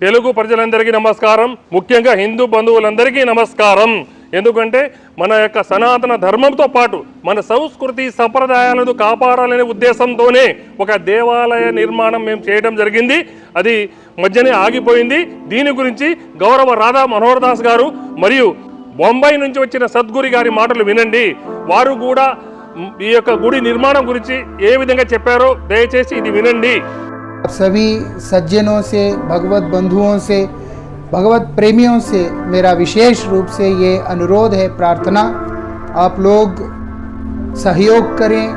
తెలుగు ప్రజలందరికీ నమస్కారం. ముఖ్యంగా హిందూ బంధువులందరికీ నమస్కారం. ఎందుకంటే మన యొక్క సనాతన ధర్మంతో పాటు మన సంస్కృతి సంప్రదాయాలను కాపాడాలనే ఉద్దేశంతోనే ఒక దేవాలయ నిర్మాణం మేము చేయడం జరిగింది. అది మధ్యనే ఆగిపోయింది. దీని గురించి గౌరవ రాధా మనోహర్ దాస్ గారు మరియు బొంబాయి నుంచి వచ్చిన సద్గురి గారి మాటలు వినండి. వారు కూడా ఈ యొక్క గుడి నిర్మాణం గురించి ఏ విధంగా చెప్పారో దయచేసి ఇది వినండి. आप सभी सज्जनों से भगवत बंधुओं से भगवत प्रेमियों से मेरा विशेष रूप से ये अनुरोध है प्रार्थना। आप लोग सहयोग करें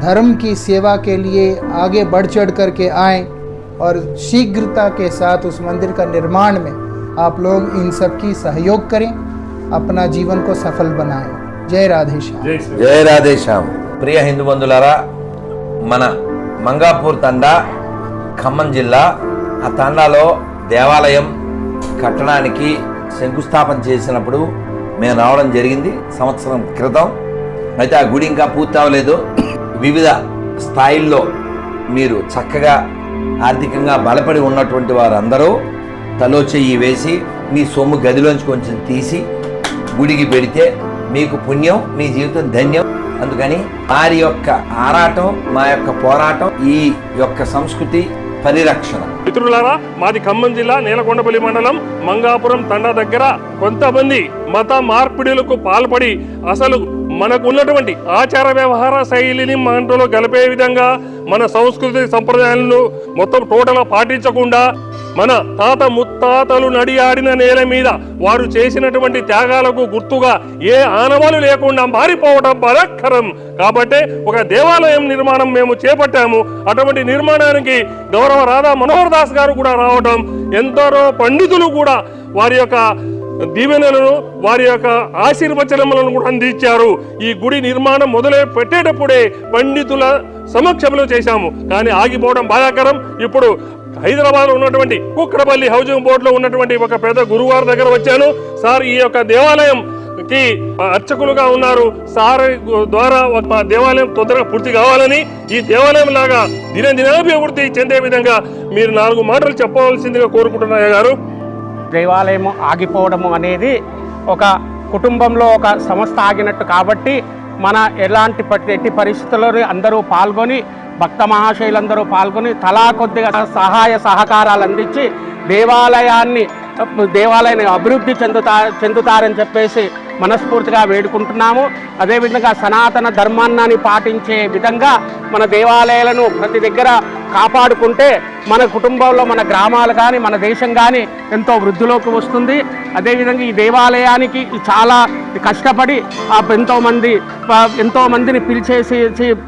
धर्म की सेवा के लिए आगे बढ़ चढ़ करके आए आएँ और शीघ्रता के साथ उस मंदिर का निर्माण में आप लोग इन सब की सहयोग करें अपना जीवन को सफल बनाएँ। जय राधे श्याम। जय राधे श्याम। प्रिय हिंदू बंधुलारा मना मंगापुर तंडा ఖమ్మం జిల్లా ఆ తండాలో దేవాలయం కట్టడానికి శంకుస్థాపన చేసినప్పుడు మేము రావడం జరిగింది. సంవత్సరం క్రితం. అయితే ఆ గుడి ఇంకా పూర్తి అవ్వలేదు. వివిధ స్థాయిల్లో మీరు చక్కగా ఆర్థికంగా బలపడి ఉన్నటువంటి వారందరూ తలో చెయ్యి వేసి మీ సొమ్ము గదిలోంచి కొంచెం తీసి గుడికి పెడితే మీకు పుణ్యం మీ జీవితం ధన్యం. అందుకని వారి యొక్క ఆరాటం మా యొక్క పోరాటం ఈ యొక్క సంస్కృతి పరిరక్షణ. మిత్రులారా మాది ఖమ్మం జిల్లా నేలకొండపల్లి మండలం మంగాపురం తండా దగ్గర. కొంతమంది మత మార్పిడులకు పాల్పడి అసలు మనకు ఉన్నటువంటి ఆచార వ్యవహార శైలిని మనలో గలిపే విధంగా మన సంస్కృతి సంప్రదాయాలను మొత్తం టోటల్ పాటించకుండా మన తాత ముత్తాతలు నడియాడిన నేల మీద వారు చేసినటువంటి త్యాగాలకు గుర్తుగా ఏ ఆనవాలు లేకుండా మారిపోవడం బాధాకరం కాబట్టి ఒక దేవాలయం నిర్మాణం మేము చేపట్టాము. అటువంటి నిర్మాణానికి గౌరవ రాధా మనోహర్ దాస్ గారు కూడా రావడం ఎందరో పండితులు కూడా వారి యొక్క దీవెనలను వారి యొక్క ఆశీర్వచనములను కూడా అందించారు. ఈ గుడి నిర్మాణం మొదలై పెట్టేటప్పుడే పండితుల సమక్షంలో చేశాము. కానీ ఆగిపోవడం బాధాకరం. ఇప్పుడు హైదరాబాద్ ఉన్నటువంటి కుక్కడపల్లి హౌసింగ్ బోర్డులో ఉన్నటువంటి ఒక పెద్ద గురువారి దగ్గర వచ్చాను. సార్ ఈ యొక్క దేవాలయం కి అర్చకులుగా ఉన్నారు. సార్ ద్వారా మా దేవాలయం తొందరగా పూర్తి కావాలని ఈ దేవాలయం లాగా దిన దినాభివృద్ధి చెందే విధంగా మీరు నాలుగు మాటలు చెప్పవలసిందిగా కోరుకుంటున్నాయి గారు. దేవాలయం ఆగిపోవడము అనేది ఒక కుటుంబంలో ఒక సంస్థ ఆగినట్టు కాబట్టి మన ఎలాంటి ఎట్టి పరిస్థితుల్లో అందరూ పాల్గొని భక్త మహాశైలందరూ పాల్గొని తలా కొద్దిగా సహాయ సహకారాలు అందించి దేవాలయాన్ని దేవాలయాన్ని అభివృద్ధి చెందుతా చెందుతారని చెప్పేసి మనస్ఫూర్తిగా వేడుకుంటున్నాము. అదేవిధంగా సనాతన ధర్మాన్ని పాటించే విధంగా మన దేవాలయాలను ప్రతి దగ్గర కాపాడుకుంటే మన కుటుంబంలో మన గ్రామాలు కానీ మన దేశం కానీ ఎంతో వృద్ధిలోకి వస్తుంది. అదేవిధంగా ఈ దేవాలయానికి చాలా కష్టపడి ఎంతోమంది ఎంతోమందిని పిలిచేసి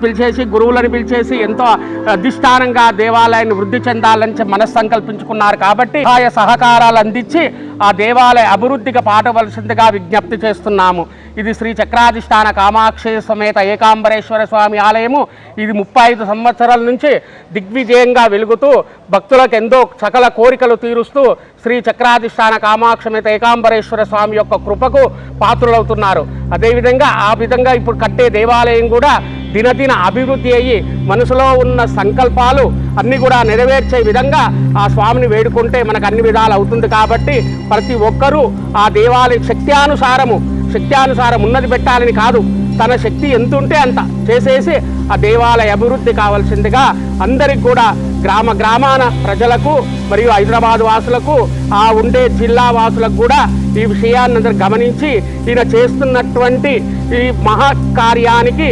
పిలిచేసి గురువులను పిలిచేసి ఎంతో అధిష్టానంగా దేవాలయాన్ని వృద్ధి చెందాలని మనస్సంకల్పించుకున్నారు కాబట్టి సహాయ సహకారాలు అందించి ఆ దేవాలయ అభివృద్ధికి పాటవలసిందిగా విజ్ఞప్తి చేస్తున్నాము. ఇది శ్రీ చక్రాధిష్టాన కామాక్షి సమేత ఏకాంబరేశ్వర స్వామి ఆలయము. ఇది ముప్పై ఐదు సంవత్సరాల నుంచి దిగ్విజయంగా వెలుగుతూ భక్తులకు ఎంతో సకల కోరికలు తీరుస్తూ శ్రీ చక్రాధిష్టాన కామాక్షమేత ఏకాంబరేశ్వర స్వామి యొక్క కృపకు పాత్రులవుతున్నారు. అదేవిధంగా ఆ విధంగా ఇప్పుడు కట్టే దేవాలయం కూడా దినదిన అభివృద్ధి అయ్యి మనసులో ఉన్న సంకల్పాలు అన్నీ కూడా నెరవేర్చే విధంగా ఆ స్వామిని వేడుకుంటే మనకు అన్ని విధాలు అవుతుంది కాబట్టి ప్రతి ఒక్కరూ ఆ దేవాలయ శక్త్యానుసారము శక్త్యానుసారం ఉన్నది పెట్టాలని కాదు. తన శక్తి ఎంత ఉంటే అంత చేసేసి ఆ దేవాలయ అభివృద్ధి కావాల్సిందిగా అందరికి కూడా గ్రామ గ్రామాన ప్రజలకు మరియు హైదరాబాద్ వాసులకు ఆ ఉండే జిల్లా వాసులకు కూడా ఈ విషయాన్ని అందరు గమనించి ఈయన చేస్తున్నటువంటి ఈ మహాకార్యానికి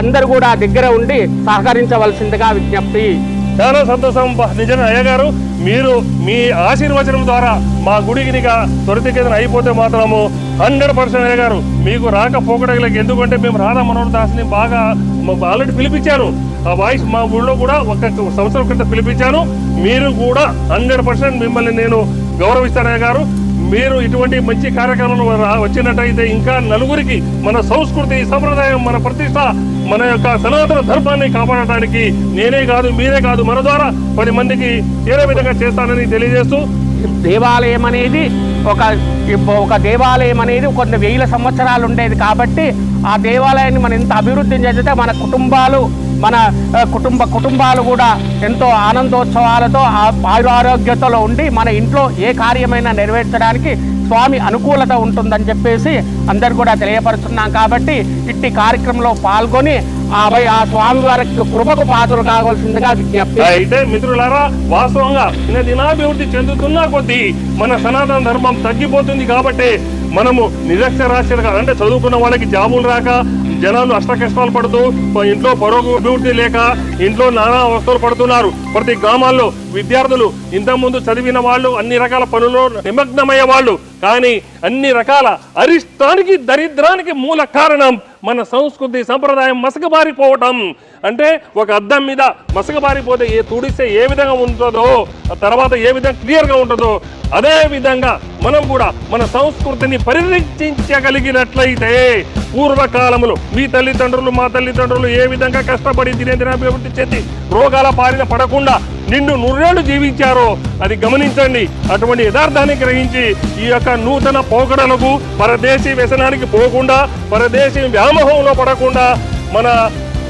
అందరు కూడా దగ్గర ఉండి సహకరించవలసిందిగా విజ్ఞప్తి. చాలా సంతోషం. బా- నిజంగా అయ్య గారు. మీరు మీ ఆశీర్వచనం ద్వారా మా గుడికి త్వరితగతిన అయిపోతే మాత్రము హండ్రెడ్ పర్సెంట్ అయ్య గారు. మీకు రాకపోకడగలకి ఎందుకంటే మేము రాధా మనోహర్ దాస్ని బాగా ఆల్రెడీ పిలిపించాను. ఆ వాయిస్ మా ఊళ్ళో కూడా ఒక సంవత్సరం క్రితం పిలిపించాను. మీరు కూడా హండ్రెడ్ పర్సెంట్ మిమ్మల్ని నేను గౌరవిస్తాను గారు. మీరు ఇటువంటి మంచి కార్యక్రమాలు రా- వచ్చినట్టయితే ఇంకా నలుగురికి మన సంస్కృతి సంప్రదాయం మన ప్రతిష్ట మన యొక్క సనాతన ధర్మాన్ని కాపాడటానికి నేనే కాదు మీరే కాదు మన ద్వారా పది మందికి చేరే విధంగా చేస్తానని తెలియజేస్తూ దేవాలయం అనేది ఒక ఒక దేవాలయం అనేది కొన్ని వేల సంవత్సరాలు ఉండేది కాబట్టి ఆ దేవాలయాన్ని మనం ఎంత అభివృద్ధి చేస్తే మన కుటుంబాలు మన కుటుంబ కుటుంబాలు కూడా ఎంతో ఆనందోత్సవాలతో ఆ ఆయురారోగ్యతలో ఉండి మన ఇంట్లో ఏ కార్యమైనా నెరవేర్చడానికి స్వామి అనుకూలత ఉంటుందని చెప్పేసి అందరు కూడా తెలియపరుస్తున్నాం కాబట్టి ఇట్టి కార్యక్రమంలో పాల్గొని ఆపై ఆ స్వామి వారికి కృపకు పాత్రలు కావాల్సిందిగా విజ్ఞప్తి. అయితే మిత్రులారా వాస్తవంగా దినాభివృద్ధి చెందుతున్న కొద్దీ మన సనాతన ధర్మం తగ్గిపోతుంది కాబట్టి మనము నిరక్షరాస్యులుగా అంటే చదువుకున్న వాళ్ళకి జాబులు రాక జనాలు అష్ట కష్టాలు పడుతూ ఇంట్లో పరోగ అభివృద్ధి లేక ఇంట్లో నానా అవస్థలు పడుతున్నారు. ప్రతి గ్రామాల్లో విద్యార్థులు ఇంతకుముందు చదివిన వాళ్ళు అన్ని రకాల పనుల్లో నిమగ్నమయ్యే వాళ్ళు. కానీ అన్ని రకాల అరిష్టానికి దరిద్రానికి మూల కారణం మన సంస్కృతి సంప్రదాయం మసకబారిపోవటం. అంటే ఒక అద్దం మీద మసకబారిపోతే ఏ తుడిస్తే ఏ విధంగా ఉంటుందో తర్వాత ఏ విధంగా క్లియర్గా ఉంటుందో అదే విధంగా మనం కూడా మన సంస్కృతిని పరిరక్షించగలిగినట్లయితే పూర్వకాలంలో మీ తల్లిదండ్రులు మా తల్లిదండ్రులు ఏ విధంగా కష్టపడి దినదినాభివృద్ధి చెంది రోగాల పారిన పడకుండా నిండు నూరేళ్ళు జీవించారో అది గమనించండి. అటువంటి యథార్థాన్ని గ్రహించి ఈ యొక్క నూతన పోకడలకు పరదేశీ వ్యసనానికి పోకుండా పరదేశీ వ్యామోహంలో పడకుండా మన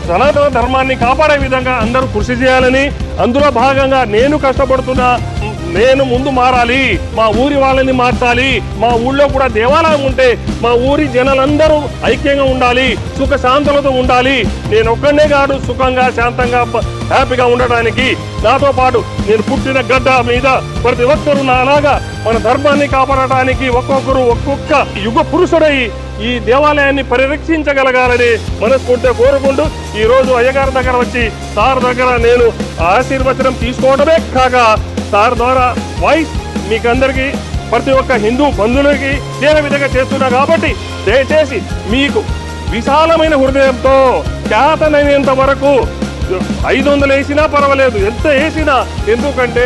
సనాతన ధర్మాన్ని కాపాడే విధంగా అందరూ కృషి చేయాలని అందులో భాగంగా నేను కష్టపడుతున్నా నేను ముందు మారాలి. మా ఊరి వాళ్ళని మార్చాలి. మా ఊళ్ళో కూడా దేవాలయం ఉంటే మా ఊరి జనాలందరూ ఐక్యంగా ఉండాలి సుఖ శాంతులతో ఉండాలి. నేను ఒక్కనే కాదు సుఖంగా శాంతంగా హ్యాపీగా ఉండడానికి నాతో పాటు నేను పుట్టిన గడ్డ మీద ప్రతి ఒక్కరు నాలాగా మన ధర్మాన్ని కాపాడటానికి ఒక్కొక్కరు ఒక్కొక్క యుగ పురుషుడై ఈ దేవాలయాన్ని పరిరక్షించగలగాలని మనస్ఫూర్తిగా కోరుకుంటూ ఈ రోజు అయ్యగారి దగ్గర వచ్చి సార్ దగ్గర నేను ఆశీర్వచనం తీసుకోవడమే కాక సార్ ద్వారా వాయిస్ మీకందరికీ ప్రతి ఒక్క హిందూ బంధువులకి చేరే విధంగా చేస్తున్నా కాబట్టి దయచేసి మీకు విశాలమైన హృదయంతో చేతనైనంత వరకు ఐదు వందలు వేసినా పర్వాలేదు. ఎంత వేసినా? ఎందుకంటే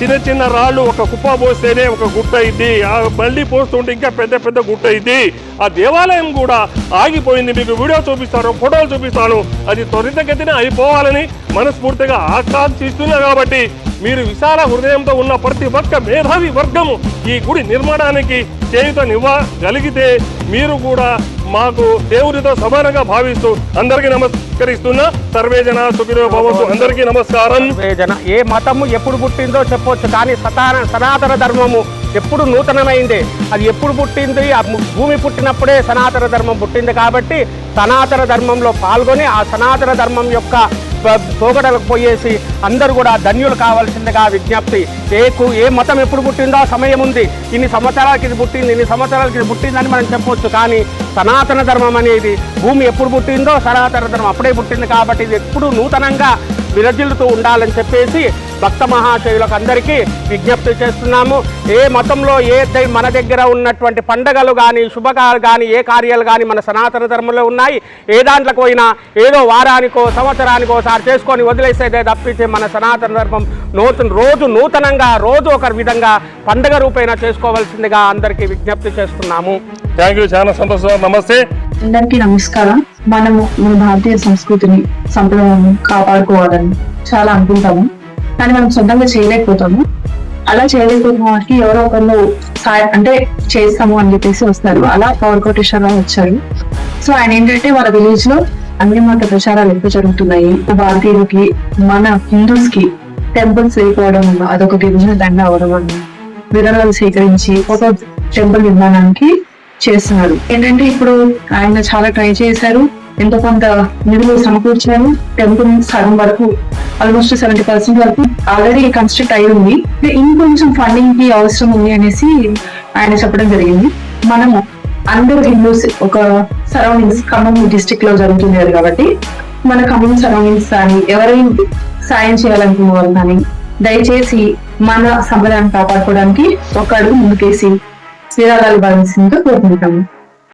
చిన్న చిన్న రాళ్ళు ఒక కుప్ప పోస్తేనే ఒక గుట్ట అయింది ఆ మళ్ళీ పోస్తుంటే ఇంకా పెద్ద పెద్ద గుట్ట అయింది ఆ దేవాలయం కూడా ఆగిపోయింది. మీకు వీడియో చూపిస్తాను ఫోటోలు చూపిస్తాను. అది త్వరితగతిన అయిపోవాలని మనస్ఫూర్తిగా ఆకాంక్షిస్తున్నా కాబట్టి మీరు విశాల హృదయంతో ఉన్న ప్రతి ఒక్క మేధావి వర్గము ఈ గుడి నిర్మాణానికి చేయుతనివ్వగలిగితే మీరు కూడా మాకు దేవుడితో సమానంగా భావిస్తూ అందరికీ నమస్కరిస్తున్నా. సర్వే జన సుఖినో భవంతు. అందరికీ నమస్కారం. జన ఏ మతము ఎప్పుడు పుట్టిందో చెప్పొచ్చు కానీ సతాన సనాతన ధర్మము ఎప్పుడు నూతనమైంది. అది ఎప్పుడు పుట్టింది? ఆ భూమి పుట్టినప్పుడే సనాతన ధర్మం పుట్టింది కాబట్టి సనాతన ధర్మంలో పాల్గొని ఆ సనాతన ధర్మం యొక్క పోగడలకు పోయేసి అందరూ కూడా ధన్యులు కావాల్సిందిగా విజ్ఞప్తి. ఏ కు- ఏ మతం ఎప్పుడు పుట్టిందో సమయం ఉంది. ఇన్ని సంవత్సరాలకి ఇది పుట్టింది ఇన్ని సంవత్సరాలకి ఇది పుట్టిందని మనం చెప్పొచ్చు. కానీ సనాతన ధర్మం అనేది భూమి ఎప్పుడు పుట్టిందో సనాతన ధర్మం అప్పుడే పుట్టింది కాబట్టి ఇది ఎప్పుడు నూతనంగా విరజిల్లుతూ ఉండాలని చెప్పేసి భక్త మహాశయులకు అందరికీ విజ్ఞప్తి చేస్తున్నాము. ఏ మతంలో ఏ మన దగ్గర ఉన్నటువంటి పండగలు కానీ శుభకాలు కానీ ఏ కార్యాలు కానీ మన సనాతన ధర్మంలో ఉన్నాయి. ఏ దాంట్లోకి పోయినా ఏదో వారానికో సంవత్సరానికో ఒకసారి చేసుకొని వదిలేసేదే తప్పితే మన సనాతన ధర్మం నూతన రోజు నూతనంగా రోజు ఒక విధంగా పండగ రూపేణ చేసుకోవాల్సిందిగా అందరికీ విజ్ఞప్తి చేస్తున్నాము. థ్యాంక్ యూ చాలా సంతోషం. నమస్తే. అందరికీ నమస్కారం. మనము మన భారతీయ సంస్కృతిని సంప్రదాయాన్ని కాపాడుకోవాలని చాలా అనుకుంటాము. కానీ మనం సొంతంగా చేయలేకపోతాము. అలా చేయలేకపోతున్న వాటికి ఎవరో ఒకళ్ళు సాయం అంటే చేస్తాము అని చెప్పేసి వస్తారు. అలా పవర్ కోటేశ్వరరావు వచ్చారు. సో ఆయన ఏంటంటే వాళ్ళ విలేజ్లో అన్ని మత ప్రచారాలు ఎక్కువ జరుగుతున్నాయి. భారతీయులకి మన హిందూస్కి టెంపుల్స్ వెళ్ళిపోవడం వల్ల అదొక గిరిజన దండ అవడం అన్న విరాళాలు సేకరించి ఒక టెంపుల్ నిర్మాణానికి చేస్తున్నారు. ఏంటంటే ఇప్పుడు ఆయన చాలా ట్రై చేశారు. ఎంతో కొంత నిధులు సమకూర్చారు. టెంపుల్ సగం వరకు ఆల్మోస్ట్ సెవెంటీ పర్సెంట్ వరకు ఆల్రెడీ కన్స్ట్రక్ట్ అయి ఉంది. ఇంకొంచెం ఫండింగ్కి అవసరం ఉంది అనేసి ఆయన చెప్పడం జరిగింది. మనము అందరు హిందూస్ ఒక సరౌండింగ్స్ ఖమ్మం డిస్టిక్లో జరుగుతుంది కాబట్టి మన ఖమ్మం సరౌండింగ్స్ కానీ ఎవరైనా సాయం చేయాలనుకునే వాళ్ళు కానీ దయచేసి మన సంప్రదాయాన్ని కాపాడుకోవడానికి ఒక అడుగు ముందుకేసి విరాళాలు భావించిందిగా కోరుకుంటాము